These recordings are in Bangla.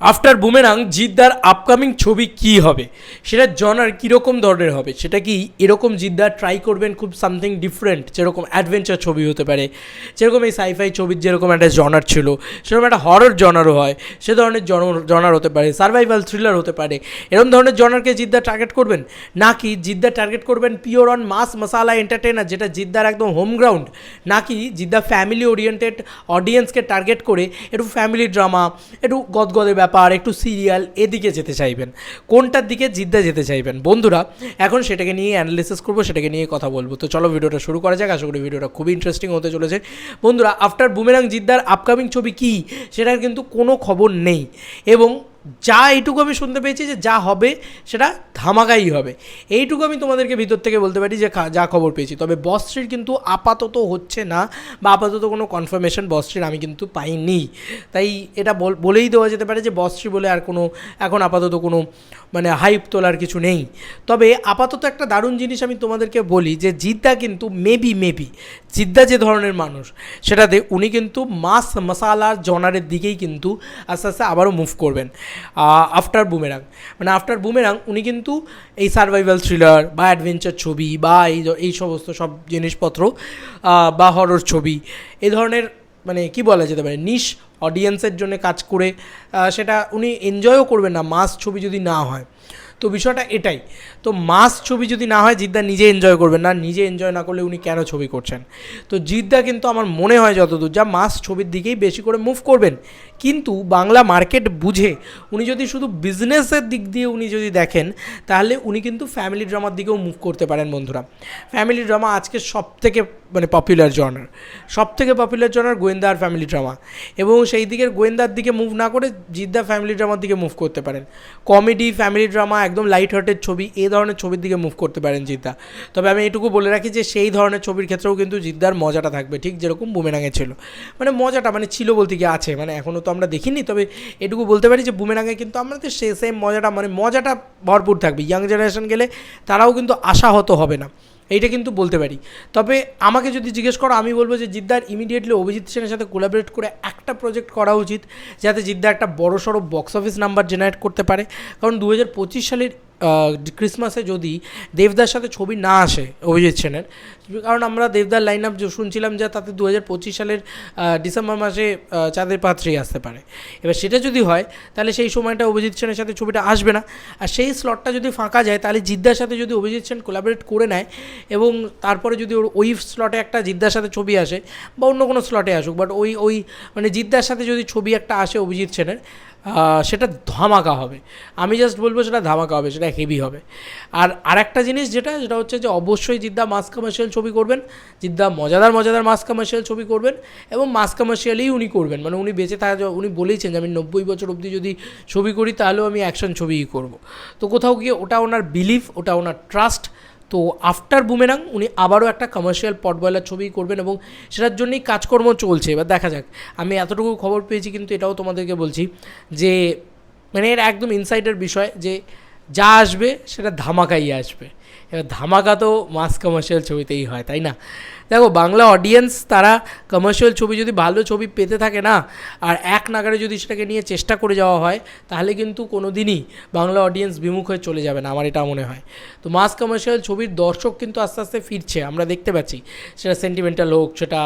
আফটার বুমেরাং জিদ্দার আপকামিং ছবি কি হবে? সেটা জনার কীরকম ধরনের হবে? সেটা কি এরকম জিদ্দার ট্রাই করবেন খুব সামথিং ডিফারেন্ট যেরকম অ্যাডভেঞ্চার ছবি হতে পারে। যেরকম এই সাইফাই ছবির যেরকম একটা জনার ছিল, সেরকম একটা হরর জনারও হয়। সে ধরনের জনার হতে পারে। সার্ভাইভাল থ্রিলার হতে পারে। এরকম ধরনের জনারকে জিদ্দা টার্গেট করবেন? নাকি জিদ্দা টার্গেট করবেন pure on mass masala entertainer যেটা জিদ্দার একদম হোম গ্রাউন্ড নাকি জিদ্দা ফ্যামিলি ওরিয়েন্টেড অডিয়েন্সকে টার্গেট করে একটু ফ্যামিলি ড্রামা একটু গদগদে ব্যাপার, একটু সিরিয়াল এদিকে যেতে চাইবেন, কোনটার দিকে জিদ্দা যেতে চাইবেন। বন্ধুরা, এখন সেটাকে নিয়ে অ্যানালিসিস করব, সেটাকে নিয়ে কথা বলব। তো চলো ভিডিওটা শুরু করা যাক, আশা করি ভিডিওটা খুবই ইন্টারেস্টিং হতে চলেছে। বন্ধুরা আফটার বুমেরাং জিদ্দার আপকামিং ছবি কী, সেটার কিন্তু কোনো খবর নেই। এবং যা এইটুকু আমি শুনতে পেয়েছি যে যা হবে সেটা ধামাকাই হবে। এইটুকু আমি তোমাদেরকে ভিতর থেকে বলতে পারি যে যা খবর পেয়েছি। তবে বস্ত্রীর কিন্তু আপাতত হচ্ছে না বা আপাতত কোনো কনফার্মেশন বস্ত্রীর আমি কিন্তু পাইনি। তাই এটা বল- বলেই দেওয়া যেতে পারে যে বস্ত্রী বলে আর কোনো, এখন আপাতত কোনো মানে হাইপ তোলার কিছু নেই। তবে আপাতত একটা দারুণ জিনিস আমি তোমাদেরকে বলি যে জিদ্দা কিন্তু মেবি মেবি জিদ্দা যে ধরনের মানুষ, সেটাতে উনি কিন্তু মাস মশালার জনারের দিকেই কিন্তু আস্তে আস্তে আবারও মুভ করবেন। আফটার বুমেরাং মানে আফটার বুমেরাং উনি কিন্তু এই সার্ভাইভাল থ্রিলার বা অ্যাডভেঞ্চার ছবি বা এই এই সমস্ত সব জিনিসপত্র বা হরর ছবি, এ ধরনের মানে কি বলা যেতে পারে নিশ অডিয়েন্সের জন্য কাজ করে সেটা উনি এনজয়ও করবেন না মাস ছবি যদি না হয়। তো বিষয়টা এটাই। তো মাস ছবি যদি না হয়, জিদ্দা নিজে এনজয় করবেন না। নিজে এনজয় না করলে উনি কেন ছবি করছেন? তো জিদ্দা কিন্তু আমার মনে হয় যতদূর যা মাস ছবির দিকেই বেশি করে মুভ করবেন। কিন্তু বাংলা মার্কেট বুঝে উনি যদি শুধু বিজনেসের দিক দিয়ে উনি যদি দেখেন, তাহলে উনি কিন্তু ফ্যামিলি ড্রামার দিকেও মুভ করতে পারেন বন্ধুরা। ফ্যামিলি ড্রামা আজকে সব থেকে মানে পপুলার জনার সব থেকে পপুলার জনার গোয়েন্দা আর ফ্যামিলি ড্রামা এবং সেই দিকের গোয়েন্দার দিকে মুভ না করে জিদ্দা ফ্যামিলি ড্রামার দিকে মুভ করতে পারেন। কমেডি ফ্যামিলি ড্রামা একদম লাইট হার্টের ছবি, এ ধরনের ছবির দিকে মুভ করতে পারেন জিদ্দা তবে আমি এটুকু বলে রাখি যে সেই ধরনের ছবির ক্ষেত্রেও কিন্তু জিদ্দার মজাটা থাকবে, ঠিক যেরকম বুমেরাঙে ছিল। মানে মজাটা মানে ছিল বলতে কি আছে মানে এখনও তো আমরা দেখিনি, তবে এটুকু বলতে পারি যে বুমেরাঙে কিন্তু আমাদের সে সেম মজাটা মানে মজাটা ভরপুর থাকবে। ইয়াং জেনারেশন গেলে তারাও কিন্তু আশাহত হবে না। এইটা কিন্তু বলতে পারি। তবে আমাকে যদি জিজ্ঞেস করো, আমি বলব যে জিদ্দার ইমিডিয়েটলি অভিজিৎ সেনের সাথে কোলাবরেট করে একটা প্রজেক্ট করা উচিত, যাতে জিদ্দা একটা বড়সড় বক্স অফিস নাম্বার জেনারেট করতে পারে। কারণ দু হাজার পঁচিশ সালের ক্রিসমাসে যদি দেবদার সাথে ছবি না আসে, অভিজিৎ সেনের, কারণ আমরা দেবদার লাইন আপ শুনছিলাম যে তাতে দু হাজার পঁচিশ সালের ডিসেম্বর মাসে চাঁদের পাত্রী আসতে পারে। এবার সেটা যদি হয়, তাহলে সেই সময়টা অভিজিৎ সেনের সাথে ছবিটা আসবে না। আর সেই স্লটটা যদি ফাঁকা যায়, তাহলে জিদ্দার সাথে যদি অভিজিৎ সেন কোলাবরেট করে নেয় এবং তারপরে যদি ওর ওই স্লটে একটা জিদ্দার সাথে ছবি আসে, বা অন্য কোনো স্লটে আসুক বাট ওই ওই মানে জিদ্দার সাথে যদি ছবি একটা আসে অভিজিৎ সেনের সেটা ধামাকা হবে। আমি জাস্ট বলব সেটা ধামাকা হবে, সেটা হেভি হবে। আর আরেকটা জিনিস যেটা যেটা হচ্ছে যে অবশ্যই জিদ্দা মাস কমার্শিয়াল ছবি করবেন। জিদ্দা মজাদার মজাদার মাস কমার্শিয়াল ছবি করবেন এবং মাস কমার্শিয়ালেই উনি করবেন। মানে উনি বেঁচে থাকা, উনি বলেইছেন যে আমি নব্বই বছর অবধি যদি ছবি করি, তাহলেও আমি অ্যাকশন ছবিই করব। তো কোথাও গিয়ে ওটা ওনার বিলিফ ওটা ওনার ট্রাস্ট তো আফটার বুমেরাং উনি আবারও একটা কমার্শিয়াল পট বয়লার ছবি করবেন এবং সেটার জন্যই কাজকর্ম চলছে। এবার দেখা যাক। আমি এতটুকু খবর পেয়েছি কিন্তু এটাও তোমাদেরকে বলছি যে মানে এর একদম ইনসাইডের বিষয় যে যা আসবে সেটা ধামাকাই আসবে। এবার ধামাকা তো মাস কমার্শিয়াল ছবিতেই হয়, তাই না? দেখো, বাংলা অডিয়েন্স তারা কমার্শিয়াল ছবি যদি ভালো ছবি পেতে থাকে না, আর এক নাগারে যদি সেটাকে নিয়ে চেষ্টা করে যাওয়া হয়, তাহলে কিন্তু কোনো দিনই বাংলা অডিয়েন্স বিমুখ হয়ে চলে যাবে না, আমার এটা মনে হয়। তো মাস কমার্শিয়াল ছবির দর্শক কিন্তু আস্তে আস্তে ফিরছে, আমরা দেখতে পাচ্ছি। সেটা সেন্টিমেন্টাল হোক, সেটা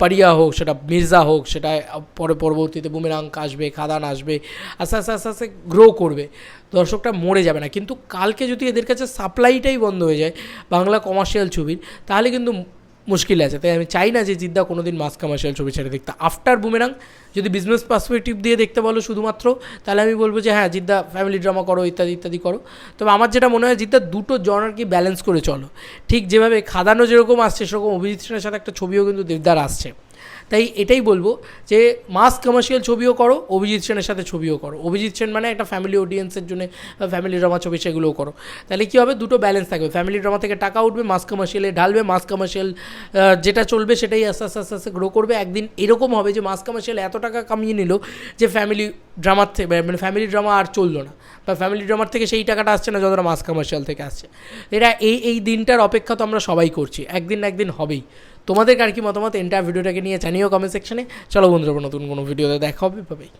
পারিয়া হোক, সেটা মির্জা হোক, সেটা পরে পরবর্তীতে বুমেরাং আসবে, খাদান আসবে, আস্তে আস্তে আস্তে আস্তে গ্রো করবে। দর্শকটা মরে যাবে না। কিন্তু কালকে যদি এদের কাছে সাপ্লাইটাই বন্ধ হয়ে যায়। বাংলা কমার্শিয়াল ছবির। তাহলে কিন্তু মুশকিল আছে। তাই আমি চাই না যে জিদ্দা কোনো দিন মাস কমার্শিয়াল ছবি ছেড়ে দেখতে। আফটার বুমেরাং যদি বিজনেস পার্সপেক্টিভ দিয়ে দেখতে বলো শুধুমাত্র, তাহলে আমি বলব যে হ্যাঁ জিদ্দা ফ্যামিলি ড্রামা করো, ইত্যাদি ইত্যাদি করো। তবে আমার যেটা মনে হয়, জিদ্দা দুটো জনারকে ব্যালেন্স করে চলো। ঠিক যেভাবে খাদানো যেরকম আসছে, সেরকম অভিজিৎ সেনের সাথে একটা ছবিও কিন্তু দেবদার আসছে। তাই এটাই বলব যে মাস কমার্শিয়াল ছবিও করো, অভিজিৎ সেনের সাথে ছবিও করো। অভিজিৎ সেন মানে একটা ফ্যামিলি অডিয়েন্সের জন্য ফ্যামিলি ড্রামা ছবি সেগুলোও করো। তাহলে কী হবে? দুটো ব্যালেন্স থাকবে। ফ্যামিলি ড্রামা থেকে টাকা উঠবে মাস কমার্শিয়ালে ঢালবে মাস কমার্শিয়াল যেটা চলবে সেটাই আস্তে আস্তে আস্তে আস্তে গ্রো করবে। একদিন এরকম হবে যে মাস কমার্শিয়াল এত টাকা কামিয়ে নিল যে ফ্যামিলি ড্রামার থেকে মানে ফ্যামিলি ড্রামা আর চলল না। বা ফ্যামিলি ড্রামার থেকে সেই টাকাটা আসছে না যতটা মাস কমার্শিয়াল থেকে আসছে। এটা এই এই দিনটার অপেক্ষা তো আমরা সবাই করছি। একদিন না একদিন হবেই। তোমাদের আর কি মতামত? এন্টার ভিডিওটাকে নিয়ে জানিও কমেন্ট সেকশনে চলো বন্ধুরা নতুন কোনো ভিডিওতে দেখা হবে পাবেই